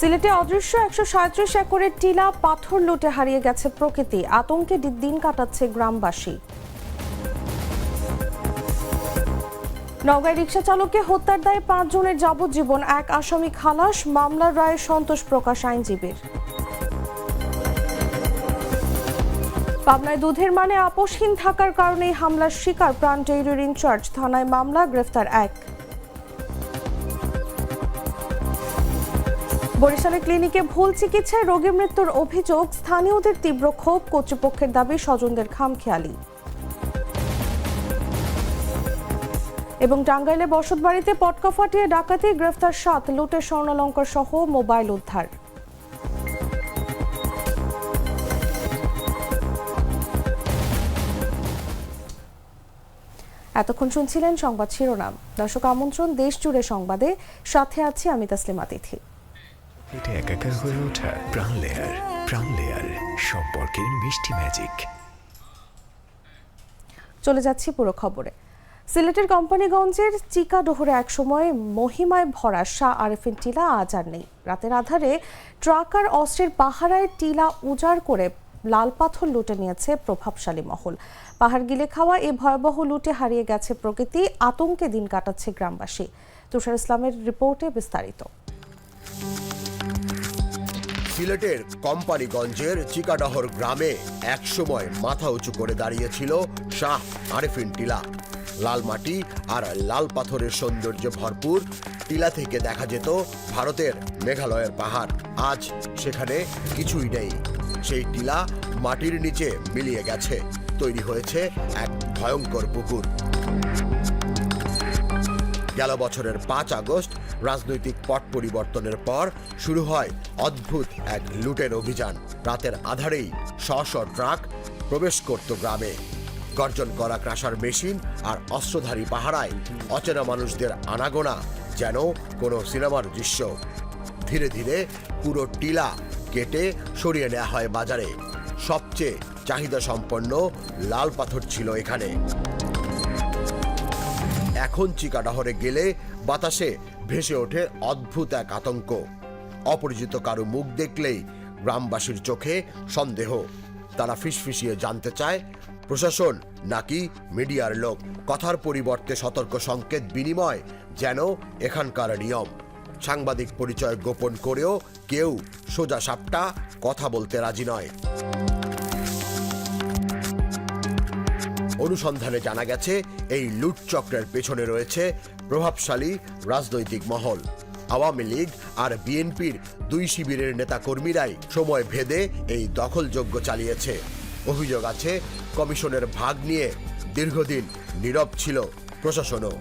সিলেটে অদৃশ্য একশো সাঁত্রিশ একরের টিলা পাথর লুটে হারিয়ে গেছে প্রকৃতি। আতঙ্কে দিন কাটাচ্ছে গ্রামবাসী। নওগাঁয় রিক্সা চালককে হত্যার দায়ে পাঁচজনের যাবজ্জীবন। এক আসামি খালাস, মামলার রায়ে সন্তোষ প্রকাশ আইনজীবীর। পাবনায় দুধের মানে আপোষহীন থাকার কারণেই হামলার শিকার প্রাণ ডেইরির ইনচার্জ। থানায় মামলা, গ্রেফতার এক। বরিশালে ক্লিনিকে ভুল চিকিৎসায় রোগী মৃত্যুর অভিযোগ, স্থানীয়দের তীব্র ক্ষোভ, কর্তৃপক্ষের দাবি স্বজনদের খামখেয়ালি। এবং টাঙ্গাইলে বসতবাড়িতে পটকা ফাটিয়ে ডাকাতি, গ্রেফতার সাত, লুটে স্বর্ণালঙ্কার সহ মোবাইল উদ্ধার। এতক্ষণ শুনছিলেন সংবাদ শিরোনাম। দর্শক আমন্ত্রণ দেশ জুড়ে সংবাদে। সাথে আছি আমি তাসলিমা তিথি। এটা একাকার হয়ে ওঠা প্রাণ লেয়ার প্রাণ লেয়ার সম্পর্কের মিষ্টি ম্যাজিক চলে যাচ্ছি পুরো খবরে। সিলেটের কোম্পানিগঞ্জের চিকাডোহরে একসময় মহিমায় ভরা শাহ আরেফিন টিলা আজ আর নেই। রাতের আধারে ট্রাক আর অস্ত্রের পাহারায় টিলা উজাড় করে লাল পাথর লুটে নিয়েছে প্রভাবশালী মহল। পাহাড় গিলে খাওয়া এই ভয়াবহ লুটে হারিয়ে গেছে প্রকৃতি, আতঙ্কে দিন কাটাচ্ছে গ্রামবাসী। তুষার ইসলামের রিপোর্টে বিস্তারিত। সিলেটের কোম্পানিগঞ্জের চিকাডহর গ্রামে একসময় মাথা উঁচু করে দাঁড়িয়েছিল শাহ আরেফিন টিলা। লাল মাটি আর লাল পাথরের সৌন্দর্যে ভরপুর। টিলা থেকে দেখা যেত ভারতের মেঘালয়ের পাহাড়। আজ সেখানে কিছুই নেই। সেই টিলা মাটির নিচে মিলিয়ে গেছে। তৈরি হয়েছে এক ভয়ঙ্কর পুকুর। গেল বছরের পাঁচ আগস্ট, রাজনৈতিক পট পরিবর্তনের পর শুরু হয় অদ্ভুত এক লুটের অভিযান। রাতের আধারেই শ শ ট্রাক প্রবেশ করত গ্রামে। গর্জন করা ক্রাশার মেশিন আর অস্ত্রধারী পাহারায় অচেনা মানুষদের আনাগোনা যেন কোনো সিনেমার দৃশ্য। ধীরে ধীরে পুরো টিলা কেটে সরিয়ে নেওয়া হয় বাজারে। সবচেয়ে চাহিদা সম্পন্ন লাল পাথর ছিল এখানে। এখন চিকাডহরে গেলে বাতাসে ভেসে ওঠে অদ্ভুত এক আতঙ্ক। অপরিচিত কারও মুখ দেখলেই গ্রামবাসীর চোখে সন্দেহ। তারা ফিসফিসিয়ে জানতে চায়, প্রশাসন নাকি মিডিয়ার লোক কথার পরিবর্তে সতর্ক সংকেত বিনিময় যেন এখানকার নিয়ম। সাংবাদিক পরিচয় গোপন করেও কেউ সোজা সাপটা কথা বলতে রাজি নয়। অনুসন্ধানে জানা গেছে, এই লুট চক্রের পেছনে রয়েছে প্রভাবশালী রাজনৈতিক মহল। আওয়ামী লীগ আর বিএনপির দুই শিবিরের নেতাকর্মীরাই সময় ভেদে এই দখলযোগ্য চালিয়েছে। অভিযোগ আছে, কমিশনের ভাগ নিয়ে দীর্ঘদিন নীরব ছিল প্রশাসনও।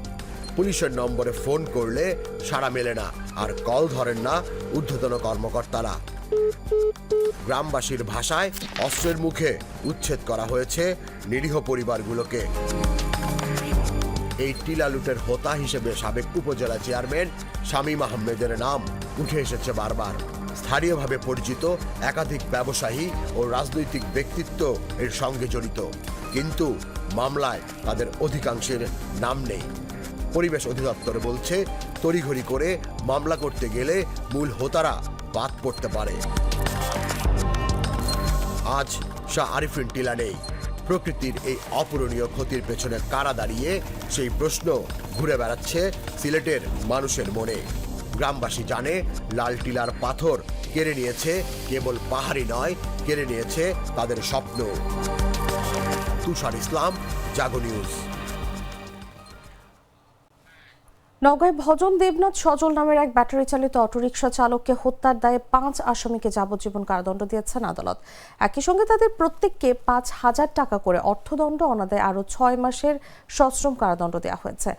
পুলিশের নম্বরে ফোন করলে সাড়া মেলে না, আর কল ধরেন না ঊর্ধ্বতন কর্মকর্তারা। গ্রামবাসীর ভাষায় অস্ত্রের মুখে উচ্ছেদ করা হয়েছে নিরীহ পরিবারগুলোকে। এই টিলা লুটের হোতা হিসেবে সাবেক উপজেলা চেয়ারম্যান শামীম আহমেদের নাম উঠে এসেছে বারবার। স্থানীয়ভাবে পরিচিত একাধিক ব্যবসায়ী ও রাজনৈতিক ব্যক্তিত্ব এর সঙ্গে জড়িত। কিন্তু মামলায় তাদের অধিকাংশের নাম নেই। পরিবেশ অধিদপ্তর বলছে, তড়িঘড়ি করে মামলা করতে গেলে মূল হোতারা বাদ পড়তে পারে। আজ শাহ আরিফিন টিলা নেই প্রকৃতির এই অপূরণীয় ক্ষতির পেছনে কারা দাঁড়িয়ে সেই প্রশ্ন ঘুরে বেড়াচ্ছে সিলেটের মানুষের মনে। গ্রামবাসী জানে, লাল টিলার পাথর কেড়ে নিয়েছে কেবল পাহাড়ি নয়, কেড়ে নিয়েছে তাদের স্বপ্ন। তুষার ইসলাম, জাগো নিউজ। নওগাঁয় ভজন দেবনাথ সজল নামের এক ব্যাটারি চালিত অটোরিকশা চালককে হত্যার দায়ে পাঁচ আসামিকে যাবজ্জীবন কারাদণ্ড দিয়েছেন আদালত। একই সঙ্গে তাদের প্রত্যেককে পাঁচ হাজার টাকা করে অর্থদণ্ড অনাদায় আরও ছয় মাসের সশ্রম কারাদণ্ড দেওয়া হয়েছে।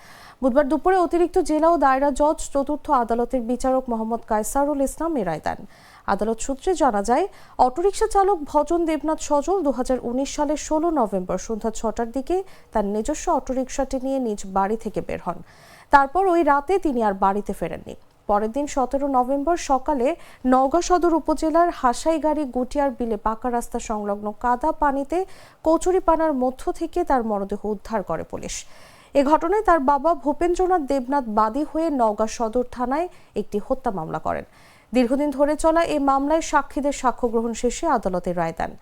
বুধবার দুপুরে অতিরিক্ত জেলা ও দায়রা জজ চতুর্থ আদালতের বিচারক মোহাম্মদ কায়সারুল ইসলাম এ রায় দেন। আদালত সূত্রে জানা যায়, অটোরিকশা চালক ভজন দেবনাথ সজল দু হাজার উনিশ সালের ষোলো নভেম্বর সন্ধ্যা ছটার দিকে তার নিজস্ব অটোরিকশাটি নিয়ে নিজ বাড়ি থেকে বের হন। তারপর ওই রাতে তিনি আর বাড়িতে ফেরেননি। পরের দিন সতেরো নভেম্বর সকালে নওগাঁ সদর উপজেলার হাসাইগাড়ি গুটিয়ার বিলে পাকা রাস্তা সংলগ্ন কাদা পানিতে কচুরিপানার মধ্য থেকে তার মরদেহ উদ্ধার করে পুলিশ। এ ঘটনায় তার বাবা ভূপেন্দ্রনাথ দেবনাথ বাদী হয়ে নওগাঁ সদর থানায় একটি হত্যা মামলা করেন। দীর্ঘদিন ধরে চলা এই মামলায় সাক্ষীদের সাক্ষ্য গ্রহণ শেষে আদালতের রায় দেন।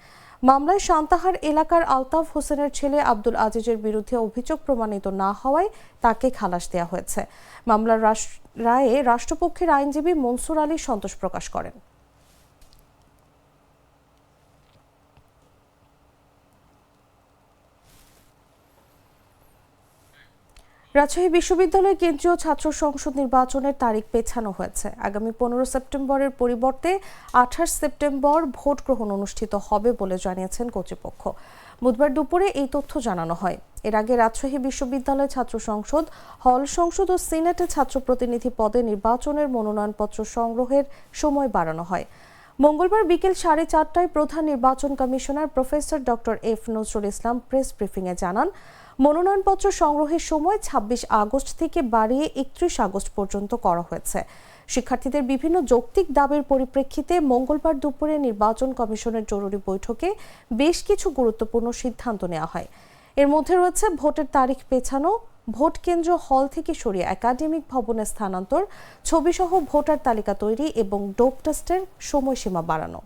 মামলায় সান্তাহার এলাকার আলতাফ হোসেনের ছেলে আব্দুল আজিজের বিরুদ্ধে অভিযোগ প্রমাণিত না হওয়ায় তাকে খালাস দেওয়া হয়েছে। মামলার রায়ে রাষ্ট্রপক্ষের আইনজীবী মনসুর আলী সন্তোষ প্রকাশ করেন। রাজশাহী বিশ্ববিদ্যালয় কেন্দ্রীয় ছাত্র সংসদ নির্বাচনের তারিখ পেছানো হয়েছে। আগামী পনেরো সেপ্টেম্বরের পরিবর্তে আঠাশ সেপ্টেম্বর ভোট গ্রহণ অনুষ্ঠিত হবে বলে জানিয়েছেন কর্তৃপক্ষ। বুধবার দুপুরে এই তথ্য জানানো হয়। এর আগে রাজশাহী বিশ্ববিদ্যালয় ছাত্র সংসদ, হল সংসদ ও সিনেটে ছাত্র প্রতিনিধি পদে নির্বাচনের মনোনয়নপত্র সংগ্রহের সময় বাড়ানো হয়। মঙ্গলবার বিকেল সাড়ে চারটায় প্রধান নির্বাচন commissioner professor doctor F Nazrul Islam press ব্রিফিংয়ে জানান মনোনয়নপত্র সংগ্রহের সময় ২৬ আগস্ট থেকে বাড়িয়ে একত্রিশ আগস্ট পর্যন্ত করা হয়েছে। শিক্ষার্থীদের বিভিন্ন যৌক্তিক দাবির পরিপ্রেক্ষিতে মঙ্গলবার দুপুরে নির্বাচন কমিশনের জরুরি বৈঠকে বেশ কিছু গুরুত্বপূর্ণ সিদ্ধান্ত নেওয়া হয়। এর মধ্যে রয়েছে ভোটের তারিখ পেছানো, ভোট কেন্দ্র হল থেকে সরিয়ে একাডেমিক ভবনে স্থানান্তর, ছবিসহ ভোটার তালিকা তৈরি এবং ডোপ টেস্টের সময়সীমা বাড়ানো।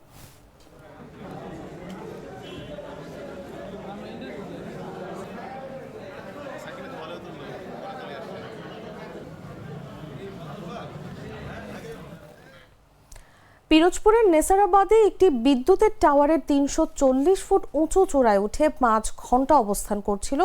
পিরোজপুরের নেসারাবাদে একটি বিদ্যুতের টাওয়ারের তিনশো চল্লিশ ফুট উঁচু চূড়ায় উঠে পাঁচ ঘণ্টা অবস্থান করছিল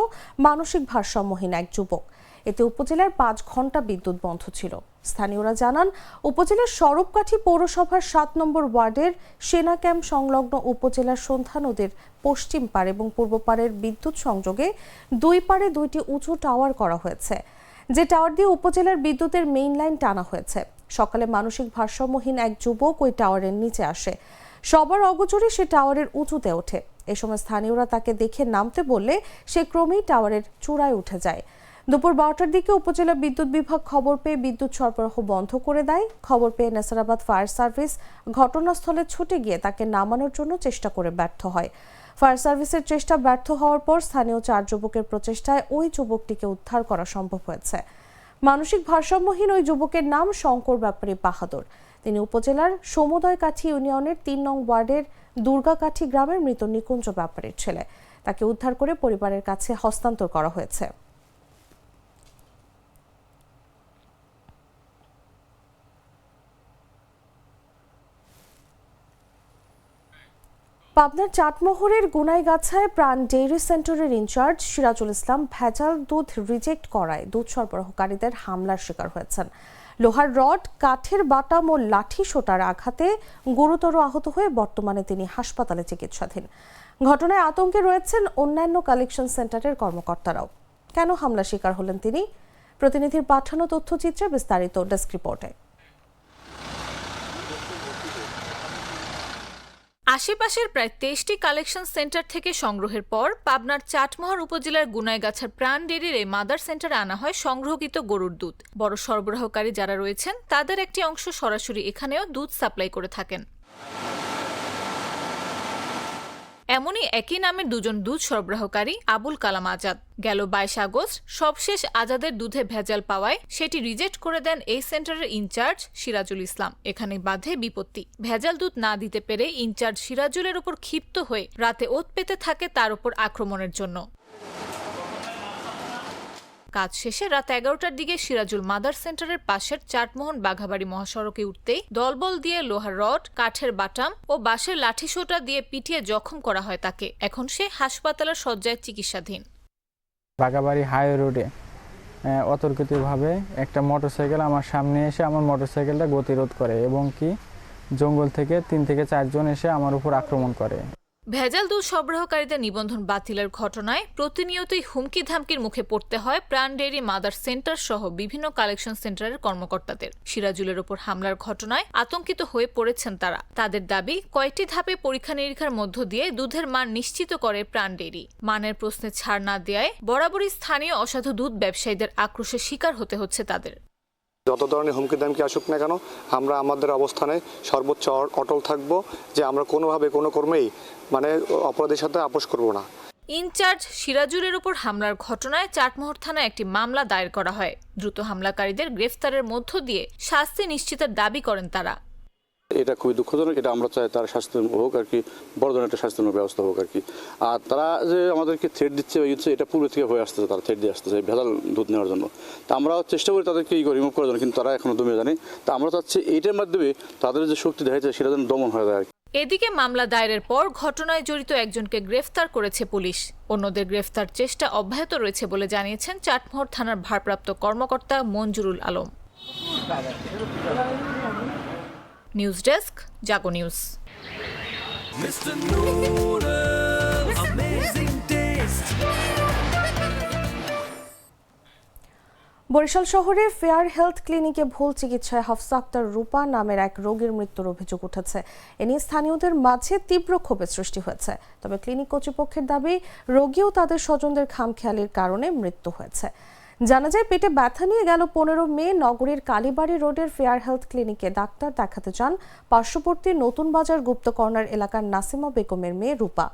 মানসিক ভারসাম্যহীন এক যুবক। এতে উপজেলার পাঁচ ঘণ্টা বিদ্যুৎ বন্ধ ছিল। স্থানীয়রা জানান, উপজেলার সরবকাঠি পৌরসভার সাত নম্বর ওয়ার্ডের সেনা ক্যাম্প সংলগ্ন উপজেলার সন্ধ্যা নদীর পশ্চিম পার এবং পূর্ব পারের বিদ্যুৎ সংযোগে দুই পারে দুইটি উঁচু টাওয়ার করা হয়েছে, যে টাওয়ার দিয়ে উপজেলার বিদ্যুতের মেইন লাইন টানা হয়েছে। সকালে মানসিক ভারসাম্যহীন এক যুবক ওই টাওয়ারের নিচে আসে। সবার অগোচরে সে টাওয়ারের উঁচুতে ওঠে। এ সময় স্থানীয়রা তাকে দেখে নামতে বললে সে ক্রমেই টাওয়ারের চূড়ায় উঠে যায়। দুপুর বারোটার দিকে উপজেলা বিদ্যুৎ বিভাগ খবর পেয়ে বিদ্যুৎ সরবরাহ বন্ধ করে দেয়। খবর পেয়ে নেসারাবাদ ফায়ার সার্ভিস ঘটনাস্থলে ছুটে গিয়ে তাকে নামানোর জন্য চেষ্টা করে ব্যর্থ হয়। ফায়ার সার্ভিসের চেষ্টা ব্যর্থ হওয়ার পর স্থানীয় চার যুবকের প্রচেষ্টায় ওই যুবকটিকে উদ্ধার করা সম্ভব হয়েছে। মানসিক ভারসাম্যহীন ওই যুবকের নাম শঙ্কর ব্যাপারী বাহাদুর। তিনি উপজেলার সমুদয় কাঠি ইউনিয়নের তিন নং ওয়ার্ডের দুর্গাকাঠি গ্রামের মৃত নিকুঞ্জ ব্যাপারীর ছেলে। তাকে উদ্ধার করে পরিবারের কাছে হস্তান্তর করা হয়েছে। পাবনার চাটমোহরের গুনাইগাছায় প্রাণ ডেইরি সেন্টারের ইনচার্জ সিরাজুল ইসলাম ভেজাল দুধ রিজেক্ট করায় দুধ সরবরাহকারীদের হামলার শিকার হয়েছেন। লোহার রড, কাঠের বাটাম ও লাঠি সোটার আঘাতে গুরুতর আহত হয়ে বর্তমানে তিনি হাসপাতালে চিকিৎসাধীন। ঘটনায় আতঙ্কে রয়েছেন অন্যান্য কালেকশন সেন্টারের কর্মকর্তারাও। কেন হামলার শিকার হলেন তিনি? প্রতিনিধির পাঠানো তথ্যচিত্রে বিস্তারিত ডেস্ক রিপোর্টে। আশেপাশের প্রায় তেইশটি কালেকশন সেন্টার থেকে সংগ্রহের পর পাবনার চাটমোহর উপজেলার গুনাইগাছার প্রাণ ডেরির এই মাদার সেন্টারে আনা হয় সংগ্রহকৃত গরুর দুধ। বড় সরবরাহকারী যারা রয়েছেন, তাদের একটি অংশ সরাসরি এখানেও দুধ সাপ্লাই করে থাকেন। এমনই একই নামের দুজন দুধ সরবরাহকারী আবুল কালাম আজাদ। গেল বাইশ আগস্ট, সবশেষ আজাদের দুধে ভেজাল পাওয়ায় সেটি রিজেক্ট করে দেন এই সেন্টারের ইনচার্জ সিরাজুল ইসলাম। এখানে বাধে বিপত্তি। ভেজাল দুধ না দিতে পেরে ইনচার্জ সিরাজুলের উপর ক্ষিপ্ত হয়ে রাতে ওত পেতে থাকে তার উপর আক্রমণের জন্য। কাজ শেষে রাত এগারোটার দিকে সিরাজুল মাদার সেন্টারের পাশের চাটমোহন বাঘাবাড়ি মহাসড়কে উঠতেই দলবল দিয়ে লোহার রড, কাঠের বাটাম ও বাঁশের লাঠিসোঁটা দিয়ে পিটিয়ে জখম করা হয় তাকে। এখন সে হাসপাতালের শয্যায় চিকিৎসাধীন। বাগাবাড়ি হাই রোডে অতর্কিতভাবে একটা মোটরসাইকেল আমার সামনে এসে আমার মোটরসাইকেলটা গতিরোধ করে এবং কি জঙ্গল থেকে তিন থেকে চারজন এসে আমার উপর আক্রমণ করে। ভেজাল দুধ সরবরাহকারীদের নিবন্ধন বাতিলের ঘটনায় প্রতিনিয়তই হুমকি ধামকির মুখে পড়তে হয় প্রাণ ডেয়ারি মাদার সেন্টার সহ বিভিন্ন কালেকশন সেন্টারের কর্মকর্তাদের। সিরাজুলের ওপর হামলার ঘটনায় আতঙ্কিত হয়ে পড়েছেন তারা। তাদের দাবি, কয়েকটি ধাপে পরীক্ষা নিরীক্ষার মধ্য দিয়ে দুধের মান নিশ্চিত করে প্রাণ ডেয়ারি মানের প্রশ্নে ছাড় না দেয়ায় বরাবরই স্থানীয় অসাধু দুধ ব্যবসায়ীদের আক্রোশের শিকার হতে হচ্ছে তাদের। যত ধরনের হুমকি দামকি আসুক না কেন, আমরা আমাদের অবস্থানে সর্বোচ্চ অটল থাকব যে আমরা কোনোভাবে কোনো কর্মেই মানে অপরাধীর সাথে আপোষ করব না। ইনচার্জ সিরাজুলের উপর হামলার ঘটনায় চাটমোহর থানায় একটি মামলা দায়ের করা হয়। দ্রুত হামলাকারীদের গ্রেফতারের মধ্য দিয়ে শাস্তি নিশ্চিতের দাবি করেন তারা। এটা খুবই দুঃখজনক, এটা আমরা চাই তার স্বাস্থ্য হোক আর কি, বড় ধরনের একটা স্বাস্থ্য ব্যবস্থা হোক আর কি। আর তারা যে আমাদেরকে থ্রেড দিচ্ছে বা ইচ্ছে, এটা পূর্বে থেকে হয়ে আসতেছে, তারা থ্রেড দিয়ে আসতেছে ভেজাল দুধ নেওয়ার জন্য। তা আমরা চেষ্টা করি তাদেরকে ই রিমুভ করার জন্য, কিন্তু তারা এখনও দমে জানে তা আমরা চাচ্ছি এইটার মাধ্যমে তাদের যে শক্তি দেখাচ্ছে সেটা যেন দমন হয়ে যায় আর কি। এদিকে মামলা দায়েরের পর ঘটনায় জড়িত একজনকে গ্রেফতার করেছে পুলিশ। অন্যদের গ্রেফতার চেষ্টা অব্যাহত রয়েছে বলে জানিয়েছেন চাটমোহর থানার ভারপ্রাপ্ত কর্মকর্তা Manjurul Alam. News desk Jago news. Barishal শহরে ফেয়ার হেলথ ক্লিনিকে ভুল চিকিৎসায় হাফসা আক্তার রূপা নামের এক রোগীর মৃত্যুর অভিযোগ উঠেছে। এ নিয়ে স্থানীয়দের মাঝে তীব্র ক্ষোভের সৃষ্টি হয়েছে। তবে ক্লিনিক কর্তৃপক্ষের দাবি রোগী ও তাদের স্বজনদের খামখেয়ালির কারণে মৃত্যু হয়েছে। জানা যায়, পেটে ব্যথা নিয়ে গেল পনেরো মে নগরীর কালীবাড়ি রোডের ফেয়ার হেলথ ক্লিনিকে। ডাক্তার দেখাতে যান পার্শ্ববর্তী নতুন বাজার গুপ্ত কর্নার এলাকার নাসিমা বেগমের মেয়ে রূপা।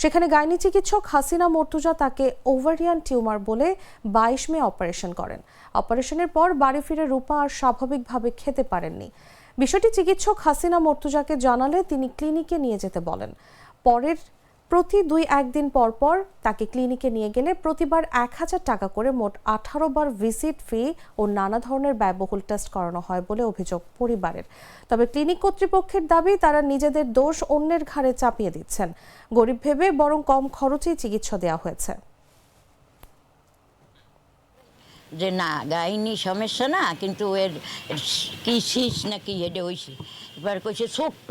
সেখানে গাইনি চিকিৎসক হাসিনা মর্তুজা তাকে ওভারিয়ান টিউমার বলে বাইশ মে অপারেশন করেন। অপারেশনের পর বাড়ি ফিরে রূপা আর স্বাভাবিকভাবে খেতে পারেননি। বিষয়টি চিকিৎসক হাসিনা মর্তুজাকে জানালে তিনি ক্লিনিকে নিয়ে যেতে বলেন। পরের প্রতি দুই একদিন পর পর তাকে ক্লিনিকে নিয়ে গেলে প্রতিবার এক হাজার টাকা করে মোট আঠারো বার ভিজিট ফি ও নানা ধরনের ব্যয়বহুল টেস্ট করানো হয় বলে অভিযোগ পরিবারের। তবে ক্লিনিক কর্তৃপক্ষের দাবি, তারা নিজেদের দোষ অন্যের ঘাড়ে চাপিয়ে দিচ্ছেন। গরিব ভেবে বরং কম খরচেই চিকিৎসা দেওয়া হয়েছে। যে না, গাইনি সমস্যা না, কিন্তু এর কি শীষ নাকি, এটা হয়েছে এবার কইছে ছোট্ট।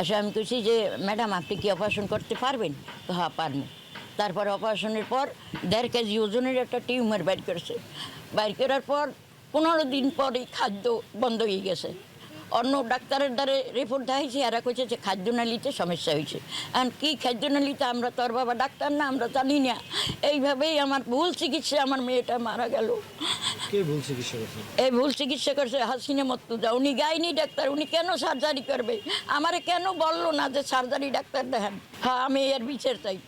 আসলে আমি কইছি যে, ম্যাডাম, আপনি কি অপারেশন করতে পারবেন? হ্যাঁ পারবেন তারপর অপারেশনের পর দেড় কেজি ওজনের একটা টিউমার বাইর করেছে। বাইর করার পর পনেরো দিন পরেই খাদ্য বন্ধ হয়ে গেছে। অন্য ডাক্তারের দ্বারা রিপোর্ট দেখাইছে এরা কইছে যে খাদ্য খাদ্যনালীতে সমস্যা হয়েছে আর কি খাদ্যনালীতে আমরা তো আর বাবা ডাক্তার না আমরা জানি না। এইভাবেই আমার ভুল চিকিৎসা আমার মেয়েটা মারা গেল। এই ভুল চিকিৎসা করছে হাসিনে হাসিনা মত্তুজা উনি গাইনি ডাক্তার উনি কেন সার্জারি করবে? আমারে কেন বলল না যে সার্জারি ডাক্তার দেখেন? হ্যাঁ আমি এর বিচার চাই।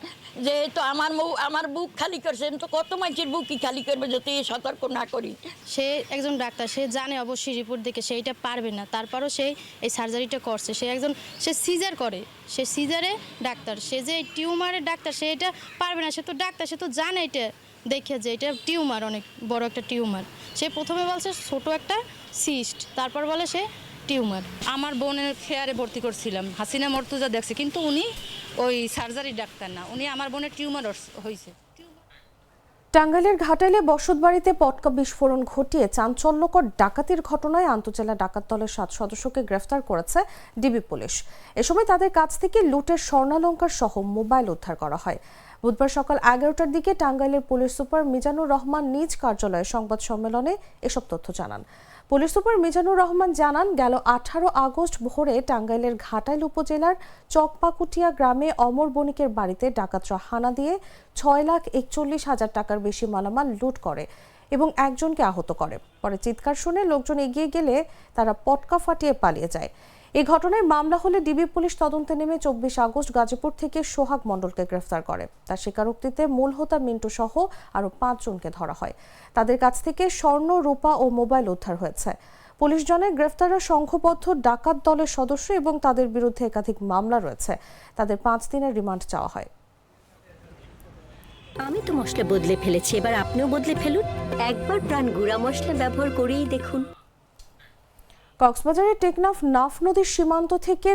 যেহেতু আমার মু আমার বুক খালি করছে তো কত মানুষের বুকই খালি করবে যদি এ সতর্ক না করি? সে একজন ডাক্তার সে জানে অবশ্যই রিপোর্ট দেখে সেইটা পারবে না। তারপরও সে এই সার্জারিটা করছে সে একজন সে সিজার করে সে সিজারে ডাক্তার সে যে টিউমারের ডাক্তার সে এটা পারবে না। সে তো ডাক্তার সে তো জানে এটা দেখে যে এটা টিউমার অনেক বড় একটা টিউমার। সে প্রথমে বলছে ছোট একটা সিস্ট তারপর বলে সে টিউমার। আমার বোনের ফেয়ারে ভর্তি করছিলাম হাসিনা মর্তুজা দেখছে কিন্তু উনি ওই সার্জারি ডাক্তার না, উনি আমার বোনের টিউমার হয়েছে টাঙ্গাইলের ঘাটাইলে বসতবাড়িতে পটকা বিস্ফোরণ ঘটিয়ে চাঞ্চল্যকর ডাকাতির ঘটনায় আন্তজেলা ডাকাত দলের সাত সদস্যকে গ্রেফতার করেছে ডিবি পুলিশ। এ সময় তাদের কাছ থেকে লুটের স্বর্ণালঙ্কার সহ মোবাইল উদ্ধার করা হয়। বুধবার সকাল এগারোটার দিকে টাঙ্গাইলের পুলিশ সুপার মিজানুর রহমান নিজ কার্যালয়ে সংবাদ সম্মেলনে এসব তথ্য জানান। পুলিশ সুপার মিজানুর রহমান জানান, গেল আঠারো আগস্ট ভোরে টাঙ্গাইলের ঘাটাইল উপজেলার চকপাকুটিয়া গ্রামে অমর বণিকের বাড়িতে ডাকাতরা হানা দিয়ে ছয় লাখ একচল্লিশ হাজার টাকার বেশি মালামাল লুট করে এবং একজনকে আহত করে। পরে চিৎকার শুনে লোকজন এগিয়ে গেলে তারা পটকা ফাটিয়ে পালিয়ে যায়। এই ঘটনায় মামলা হলে ডিবি পুলিশ তদন্তে নেমে চব্বিশ আগস্ট গাজীপুর থেকে সোহাগ মণ্ডলকে গ্রেফতার করে। তার স্বীকারোক্তিতে মূল হোতা মিন্টু সহ আরও পাঁচজনকে ধরা হয়। তাদের কাছ থেকে স্বর্ণ, রূপা ও মোবাইল উদ্ধার হয়েছে। পুলিশ জানায়, গ্রেফতাররা সংঘবদ্ধ ডাকাত দলের সদস্য এবং তাদের বিরুদ্ধে একাধিক মামলা রয়েছে। তাদের পাঁচ দিনের রিমান্ড চাওয়া হয়। আমি তো মশলা বদলে ফেলেছি, এবার আপনিও বদলে ফেলুন। একবার প্রাণ গুঁড়া মশলা ব্যবহার করেই দেখুন। কক্সবাজারের টেকনাফ নাফ নদীর সীমান্ত থেকে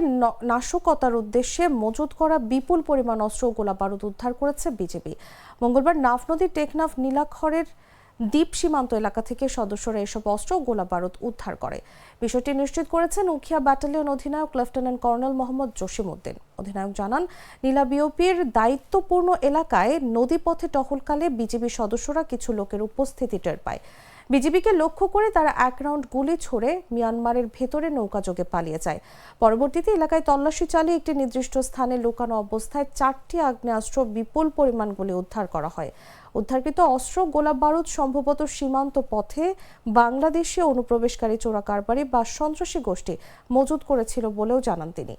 নাশকতার উদ্দেশ্যে মজুত করা বিপুল পরিমাণ অস্ত্র ও গোলাবারুদ উদ্ধার করেছে বিজেপি। মঙ্গলবার নাফ নদীর টেকনাফ নীলাক্ষরের দ্বীপ সীমান্ত এলাকা থেকে সদস্যরা এসব অস্ত্র ও গোলাবারুদ উদ্ধার করে। বিষয়টি নিশ্চিত করেছেন উখিয়া ব্যাটালিয়ন অধিনায়ক লেফটেন্যান্ট কর্নেল মোহাম্মদ জসিম উদ্দিন অধিনায়ক জানান, নীলা বিওপির দায়িত্বপূর্ণ এলাকায় নদীপথে টহলকালে বিজেপি সদস্যরা কিছু লোকের উপস্থিতি টের পায়। বিজিবিকে লক্ষ্য করে তারা এক রাউন্ড গুলি ছড়ে মিয়ানমারের ভেতরে নৌকাযোগে পালিয়ে যায়। পরবর্তীতে এলাকায় তল্লাশি চালিয়ে একটি নির্দিষ্ট স্থানে লুকানো অবস্থায় চারটি আগ্নেয়াস্ত্র বিপুল পরিমাণ গুলি উদ্ধার করা হয়। উদ্ধারকৃত অস্ত্র গোলা বারুদ সম্ভবত সীমান্ত পথে বাংলাদেশে অনুপ্রবেশকারী চোরা কারবারি বা সন্ত্রাসী গোষ্ঠী মজুত করেছিল বলেও জানান তিনি।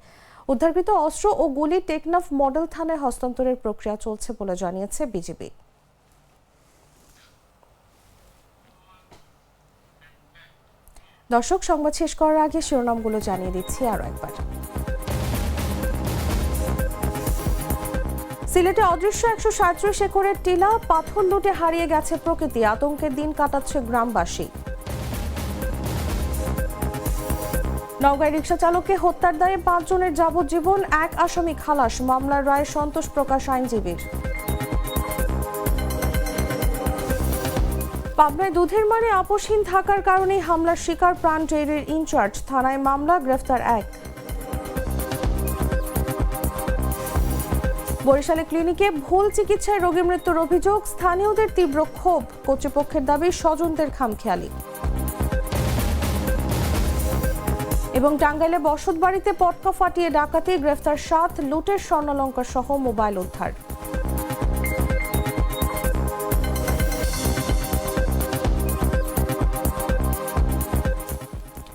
উদ্ধারকৃত অস্ত্র ও গুলি টেকনাফ মডেল থানায় হস্তান্তরের প্রক্রিয়া চলছে বলে জানিয়েছে বিজিবি দর্শক, সংবাদ শেষ করার আগে শিরোনামগুলো জানিয়ে দিচ্ছি আরও একবার। সিলেটে অদৃশ্য একশো সাঁত্রিশ একরের টিলা পাথর লুটে হারিয়ে গেছে প্রকৃতি। আতঙ্কের দিন কাটাচ্ছে গ্রামবাসী। নওগাঁয় রিক্সা চালককে হত্যার দায়ে পাঁচজনের যাবজ্জীবন, এক আসামি খালাস। মামলার রায়ে সন্তোষ প্রকাশ আইনজীবীর। পাবনায় দুধের মানে আপোষহীন থাকার কারণে হামলার শিকার প্রাণ ডেইরির ইনচার্জ। থানায় মামলা, গ্রেফতার এক। বরিশালে ক্লিনিকে ভুল চিকিৎসায় রোগী মৃত্যুর অভিযোগ, স্থানীয়দের তীব্র ক্ষোভ, কর্তৃপক্ষের দাবি স্বজনদের খামখেয়ালি। এবং টাঙ্গাইলে বসত বাড়িতে পটকা ফাটিয়ে ডাকাতি, গ্রেফতার সাত, লুটের স্বর্ণালঙ্কার সহ মোবাইল উদ্ধার।